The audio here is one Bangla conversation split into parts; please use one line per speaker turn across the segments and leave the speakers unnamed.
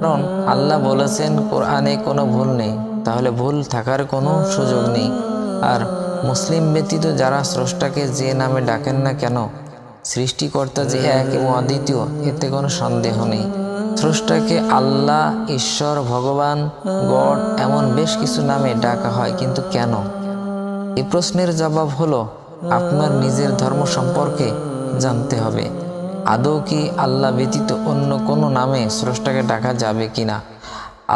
কারণ আল্লাহ বলেছেন, কোরআনে কোনো ভুল নেই। তাহলে ভুল থাকার কোনো সুযোগ নেই। আর মুসলিম ব্যতীত যারা স্রষ্টাকে যে নামে ডাকেন না কেন, সৃষ্টিকর্তা যে এক এবং অদ্বিতীয়, এতে কোনো সন্দেহ নেই। স্রষ্টাকে আল্লাহ, ঈশ্বর, ভগবান, গড এমন বেশ কিছু নামে ডাকা হয়, কিন্তু কেন? এই প্রশ্নের জবাব হলো, আপনার নিজের ধর্ম সম্পর্কে জানতে হবে। আদৌ কি আল্লাহ ব্যতীত অন্য কোনো নামে স্রষ্টাকে ডাকা যাবে কি না?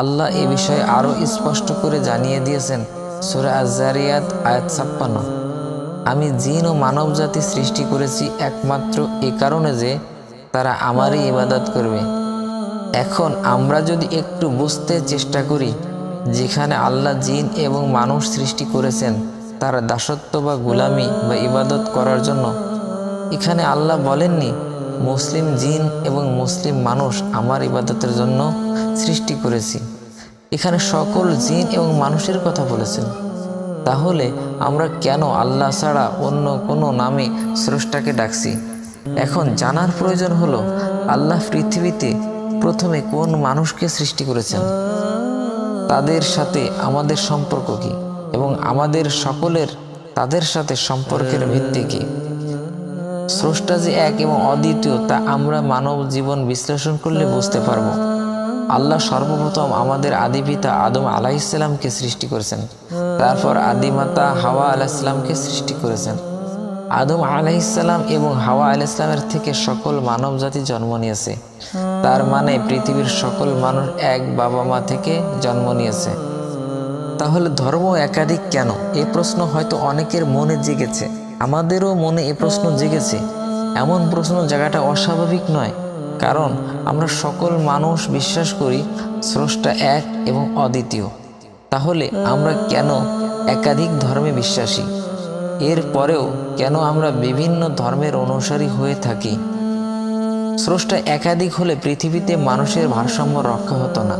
আল্লাহ এ বিষয়ে আরও স্পষ্ট করে জানিয়ে দিয়েছেন, সুরা আজারিয়াত আয়াত ছাপ্পান্ন। আমি জিন ও মানব জাতি সৃষ্টি করেছি একমাত্র এ কারণে যে তারা আমারই ইবাদত করবে। এখন আমরা যদি একটু বুঝতে চেষ্টা করি, যেখানে আল্লাহ জিন এবং মানুষ সৃষ্টি করেছেন, তার দাসত্ব বা গুলামি বা ইবাদত করার জন্য, এখানে আল্লাহ বলেননি মুসলিম জিন এবং মুসলিম মানুষ আমার ইবাদতের জন্য সৃষ্টি করেছি। এখানে সকল জিন এবং মানুষের কথা বলেছেন। তাহলে আমরা কেন আল্লাহ ছাড়া অন্য কোনো নামে স্রষ্টাকে ডাকছি? এখন জানার প্রয়োজন হলো, আল্লাহ পৃথিবীতে প্রথমে কোন মানুষকে সৃষ্টি করেছেন? তাদের সাথে আমাদের সম্পর্ক কি? এবং আমাদের সকলের, তাদের সাথে সম্পর্কের ভিত্তি কি? স্রষ্টা যে এক এবং অদ্বিতীয়, তা আমরা মানব জীবন বিশ্লেষণ করলে বুঝতে পারব। আল্লাহ সর্বপ্রথম আমাদের আদি পিতা আদম আলাইসাল্লামকে সৃষ্টি করেছেন। তারপর আদিমাতা হাওয়া আলাইসাল্লামকে সৃষ্টি করেছেন। আদম আলাইসাল্লাম এবং হাওয়া আলাইসাল্লামের থেকে সকল মানব জাতি জন্ম নিয়েছে। তার মানে পৃথিবীর সকল মানুষ এক বাবা মা থেকে জন্ম নিয়েছে। তাহলে ধর্ম একাধিক কেন? এই প্রশ্ন হয়তো অনেকের মনে জেগেছে। আমাদেরও মনে এ প্রশ্ন জেগেছে। এমন প্রশ্ন জায়গাটা অস্বাভাবিক নয়, কারণ আমরা সকল মানুষ বিশ্বাস করি স্রষ্টা এক এবং অদ্বিতীয়। তাহলে আমরা কেন একাধিক ধর্মে বিশ্বাসী? এর পরেও কেন আমরা বিভিন্ন ধর্মের অনুসারী হয়ে থাকি? স্রষ্টা একাধিক হলে পৃথিবীতে মানুষের ভারসাম্য রক্ষা হতো না।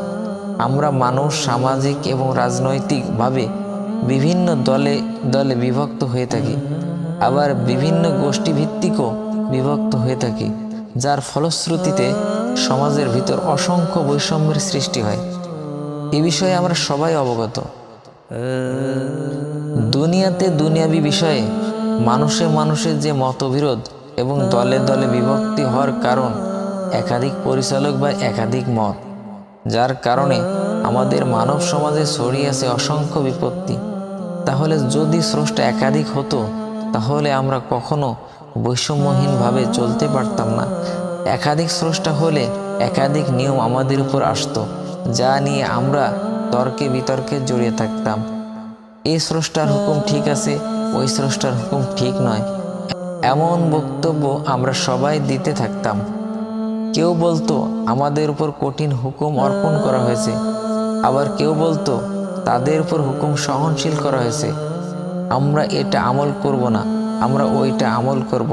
আমরা মানুষ সামাজিক এবং রাজনৈতিকভাবে বিভিন্ন দলে দলে বিভক্ত হয়ে থাকি। আবার বিভিন্ন গোষ্ঠীভিত্তিকও বিভক্ত হয়ে থাকি, যার ফলশ্রুতিতে সমাজের ভিতর অসংখ্য বৈষম্যের সৃষ্টি হয়। এ বিষয়ে আমরা সবাই অবগত। দুনিয়াতে দুনিয়াবি বিষয়ে মানুষে মানুষের যে মতবিরোধ এবং দলে দলে বিভক্তি হওয়ার কারণ একাধিক পরিচালক বা একাধিক মত, যার কারণে আমাদের মানব সমাজে ছড়িয়ে আছে অসংখ্য বিপত্তি। তাহলে যদি স্রষ্টা একাধিক হতো তাহলে আমরা কখনো বৈষম্যহীনভাবে চলতে পারতাম না। একাধিক স্রষ্টা হলে একাধিক নিয়ম আমাদের উপর আসতো, যা নিয়ে আমরা তর্কে বিতর্কে জড়িয়ে থাকতাম। এই স্রষ্টার হুকুম ঠিক আছে, ওই স্রষ্টার হুকুম ঠিক নয়। এমন বক্তব্য আমরা সবাই দিতে থাকতাম। কেউ বলতো, আমাদের উপর কঠিন হুকুম অর্পণ করা হয়েছে। আবার কেউ বলতো, তাদের উপর হুকুম সহনশীল করা হয়েছে। আমরা এটা আমল করব না, আমরা ওইটা আমল করব।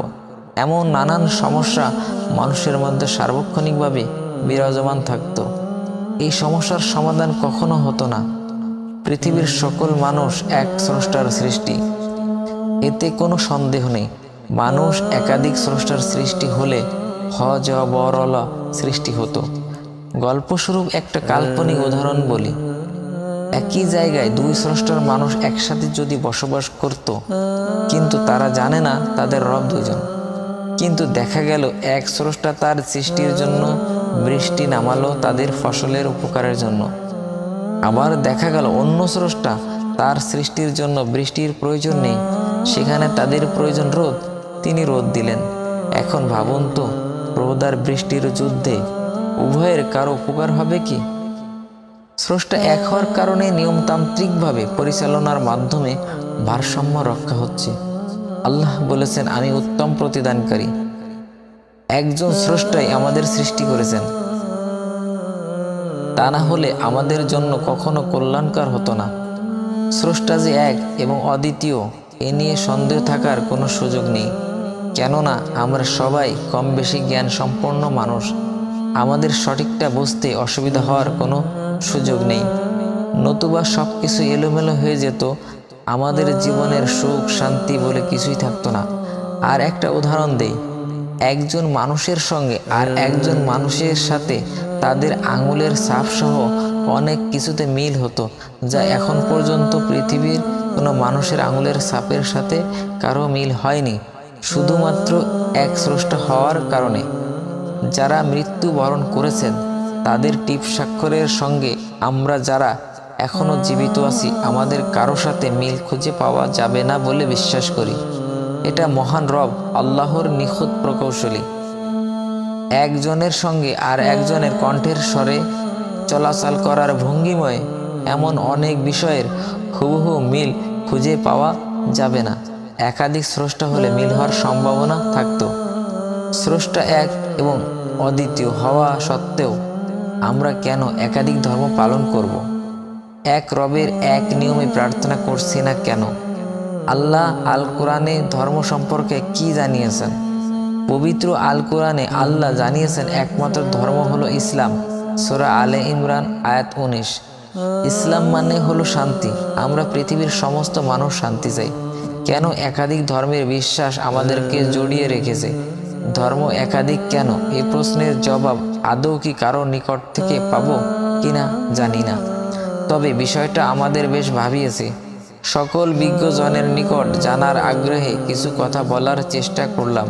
এমন নানান সমস্যা মানুষের মধ্যে সার্বক্ষণিকভাবে বিরাজমান থাকত। এই সমস্যার সমাধান কখনো হতো না। পৃথিবীর সকল মানুষ এক স্রষ্টার সৃষ্টি। এতে কোনো সন্দেহ নেই। মানুষ একাধিক স্রষ্টার সৃষ্টি হলে হজ বরলা সৃষ্টি হতো। গল্পস্বরূপ একটা কাল্পনিক উদাহরণ বলি। একই জায়গায় দুই স্রষ্টার মানুষ একসাথে যদি বসবাস করত, কিন্তু তারা জানে না তাদের রব দুজন কিন্তু দেখা গেল এক স্রষ্টা তার সৃষ্টির জন্য বৃষ্টি নামালো তাদের ফসলের উপকারের জন্য। আবার দেখা গেল অন্য স্রষ্টা তার সৃষ্টির জন্য বৃষ্টির প্রয়োজন নেই, সেখানে তাদের প্রয়োজন রোদ, তিনি রোদ দিলেন। এখন ভাবুন তো, রোদ আর বৃষ্টির যুদ্ধে উভয়ের কারও উপকার হবে কি? স্রষ্টা এক হওয়ার কারণে নিয়মতান্ত্রিকভাবে পরিচালনার মাধ্যমে ভারসাম্য রক্ষা হচ্ছে। আল্লাহ বলেছেন, আমি উত্তম প্রতিদানকারী। একজন স্রষ্টাই আমাদের সৃষ্টি করেছেন। তা না হলে আমাদের জন্য কখনো কল্যাণকর হতো না। স্রষ্টা যে এক এবং অদ্বিতীয়, এ নিয়ে সন্দেহ থাকার কোনো সুযোগ নেই। কেননা, আমরা সবাই কম বেশি জ্ঞান সম্পন্ন মানুষ। আমাদের সঠিকটা বুঝতে অসুবিধা হওয়ার কোনো সুযোগ নেই। নতুবা সব কিছু এলোমেলো হয়ে যেত, আমাদের জীবনের সুখ, শান্তি বলে কিছুই থাকতো না। আর একটা উদাহরণ দেই, একজন মানুষের সঙ্গে আর একজন মানুষের সাথে তাদের আঙুলের ছাপসহ অনেক কিছুতে মিল হতো, যা এখন পর্যন্ত পৃথিবীর কোনো মানুষের আঙুলের ছাপের সাথে কারও মিল হয়নি, শুধুমাত্র এক স্রষ্টা হওয়ার কারণে। যারা মৃত্যুবরণ করেছেন তাদের টিপ স্বাক্ষরের সঙ্গে আমরা যারা এখনও জীবিত আছি, আমাদের কারও সাথে মিল খুঁজে পাওয়া যাবে না বলে বিশ্বাস করি। এটা মহান রব, আল্লাহর নিখুঁত প্রকৌশলী। একজনের সঙ্গে আর একজনের কণ্ঠের স্বরে চলাচল করার ভঙ্গিময় এমন অনেক বিষয়ের হুবহু মিল খুঁজে পাওয়া যাবে না। একাধিক স্রষ্টা হলে মিল হওয়ার সম্ভাবনা থাকত। স্রষ্টা এক এবং অদ্বিতীয় হওয়া সত্ত্বেও আমরা কেন একাধিক ধর্ম পালন করব। এক রবের এক নিয়মে প্রার্থনা করছি না কেন? আল্লাহ আল কোরআনে ধর্ম সম্পর্কে কি জানিয়েছেন? পবিত্র আল কোরআনে আল্লাহ জানিয়েছেন একমাত্র ধর্ম হলো ইসলাম। সোরা আলে ইমরান, আয়াত উনিশ। ইসলাম মানে হলো শান্তি। আমরা পৃথিবীর সমস্ত মানুষ শান্তি চাই। কেন একাধিক ধর্মের বিশ্বাস আমাদেরকে জড়িয়ে রেখেছে? ধর্ম একাধিক কেন? এই প্রশ্নের জবাব আদৌ কি কারও নিকট থেকে পাব কিনা জানি না। তবে বিষয়টা আমাদের বেশ ভাবিয়েছে। সকল বিজ্ঞজনের নিকট জানার আগ্রহে কিছু কথা বলার চেষ্টা করলাম।